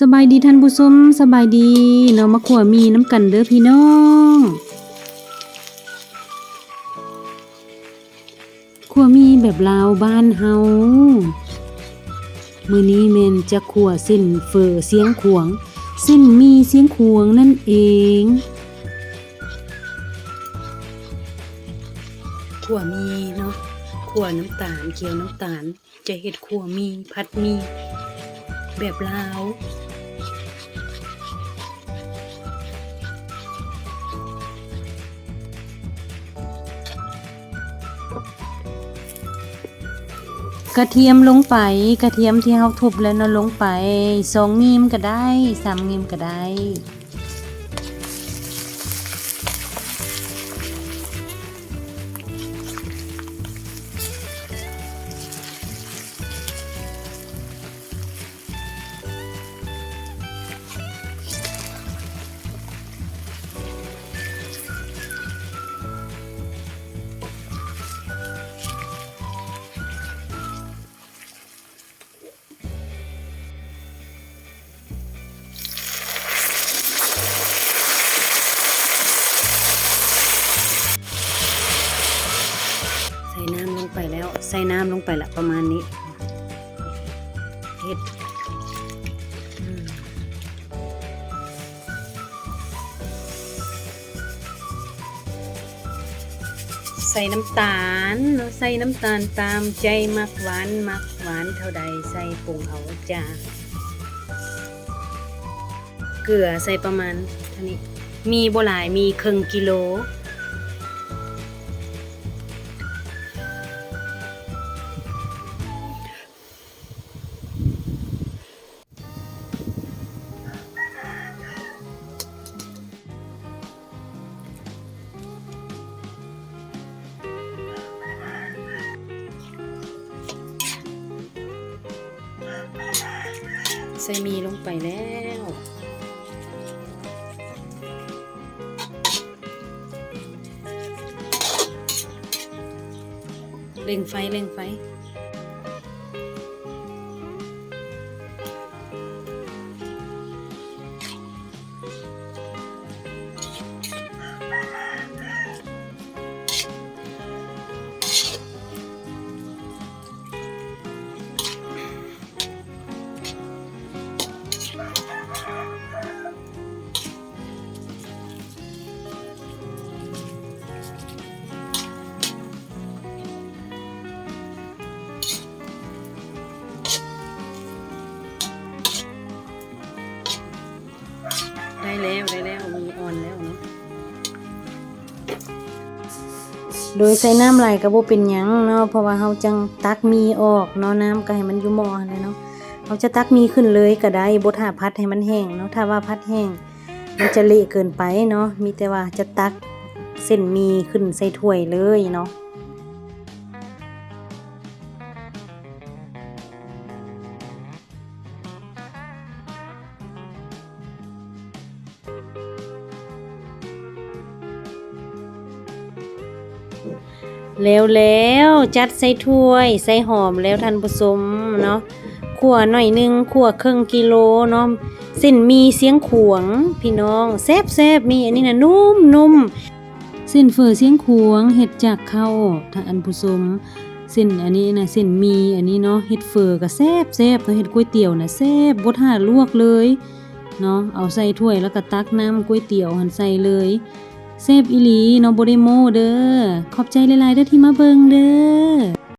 สบายดีท่านผู้ชมสบายดีเนาะมาขวมีน้ำกันเด้อพี่น้องขัวมีแบบลาวบ้านเฮามื้อนี้แม่นจะขัวเส้นเฟอเสียงขวง เส้นมีเสียงขวงนั่นเองขัวมีเนาะขัวน้ำตาลเคี่ยวน้ำตาล จะเฮ็ดขัวมีพัดมีแบบลาว กระเทียมลงไป กระเทียมที่เขาทุบแล้วเนาะลงไปสองงิมก็ได้สามงิมก็ได้ ส่น้ำลงไปละประมาณนี้เฮ็ดอืมใส่น้ำตาลเนาใส่น้ำตาลตามใจมักหวานมักหวานเท่าใดใส่ปรุงเอาจ้าเกลือใส่ประมาณเท่านี้ มีบหลายมีครึ่งกิโล ใส่มีลงไปแล้วเร่งไฟเร่งไฟ ได้แล้วได้แล้วมีอ่อนแล้วเนาะโดยใส่น้ำไหลก็บ่เป็นหยังเนาะเพราะว่าเฮาจังตักมีออกเนาะน้ำก็ให้มันอยู่หม้อหั่นแหละเนาะเฮาจะตักมีขึ้นเลยก็ได้บ่ท่าพัดให้มันแห้งเนาะถ้าว่าพัดแห้งมันจะเละเกินไปเนาะมีแต่ว่าจะตักเส้นมีขึ้นใส่ถ้วยเลยเนาะ แล้วแล้วจัดใส่ถ้วย ใส่หอมแล้วท่านผู้ชมเนาะขั่วหน่อยหนึงขั่วครึ่งกิโลเนาะเส้นมีเสียงขวง พี่น้องแซ่บแซบมีอันนี้นะนุ่มนุ่มเส้นเฟอเสียงขวงเห็ดจากข้าวท่านผู้ชมเส้นอันนี้นะเส้นมีอันนี้เนาะเห็ดเฟอก็แซ่บแซบเนาะเห็ดก๋วยเตี๋ยวนะแซ่บบดหาลวกเลยเนาะเอาใส่ถ้วยแล้วก็ตักน้ำก๋วยเตี๋ยวหันใส่เลย เซฟอีหลีเนาะบ่ได้โมเด้อขอบใจหลายๆเด้อที่มาเบิ่งเด้อ